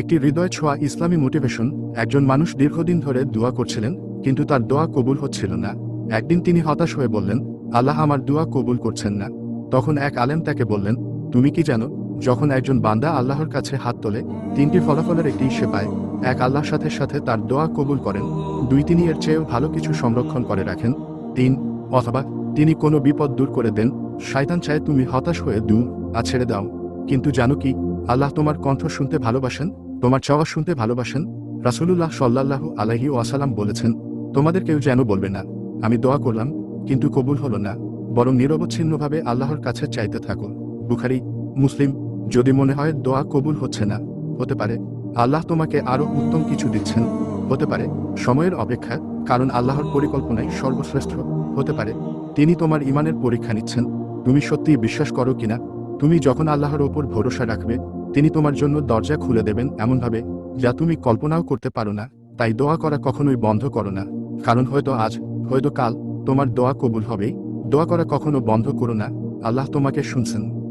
একটি হৃদয় ছোঁয়া ইসলামী মোটিভেশন, একজন মানুষ দীর্ঘদিন ধরে দোয়া করছিলেন, কিন্তু তার দোয়া কবুল হচ্ছিল না। একদিন তিনি হতাশ হয়ে বললেন, আল্লাহ আমার দোয়া কবুল করছেন না। তখন এক আলেম তাকে বললেন, তুমি কি জানো, যখন একজন বান্দা আল্লাহর কাছে হাত তোলে, তিনটি ফলাফলের একটি সে পায়। এক আল্লাহর সাথে সাথে তার দোয়া কবুল করেন, দুই তিনি এর চেয়েও ভালো কিছু সংরক্ষণ করে রাখেন, তিন, অথবা তিনি কোনো বিপদ দূর করে দেন, শয়তান চায় তুমি হতাশ হয়ে দু আ ছেড়ে দাও। কিন্তু জানো কি, আল্লাহ তোমার কণ্ঠ শুনতে ভালোবাসেন? তোমার চাওয়া শুনতে ভালোবাসেন? রাসূলুল্লাহ সাল্লাল্লাহু আলাইহি ওয়াসাল্লাম বলেছেন, তোমাদের কেউ যেন বলবে না, আমি দোয়া করলাম, কিন্তু কবুল হলো না, বরং নিরবচ্ছিন্নভাবে আল্লাহর কাছে চাইতে থাকো বুখারি, মুসলিম, যদি মনে হয় দোয়া কবুল হচ্ছে না, হতে পারে। আল্লাহ তোমাকে আরও উত্তম কিছু দিচ্ছেন, হতে পারে। সময়ের অপেক্ষা, কারণ আল্লাহর পরিকল্পনাই সর্বশ্রেষ্ঠ, হতে পারে। তিনি তোমার ইমানের পরীক্ষা নিচ্ছেন। তুমি সত্যিই বিশ্বাস করো কিনা? তুমি যখন আল্লাহর ওপর ভরসা রাখবে তিনি তোমার জন্য দরজা খুলে দেবেন এমনভাবে, যা তুমি কল্পনাও করতে পারো না, তাই দোয়া করা কখনোই বন্ধ করো না। কারণ হয়তো আজ, হয়তো কাল, তোমার দোয়া কবুল হবে, দোয়া করা কখনো বন্ধ করো না, আল্লাহ তোমাকে শুনছেন।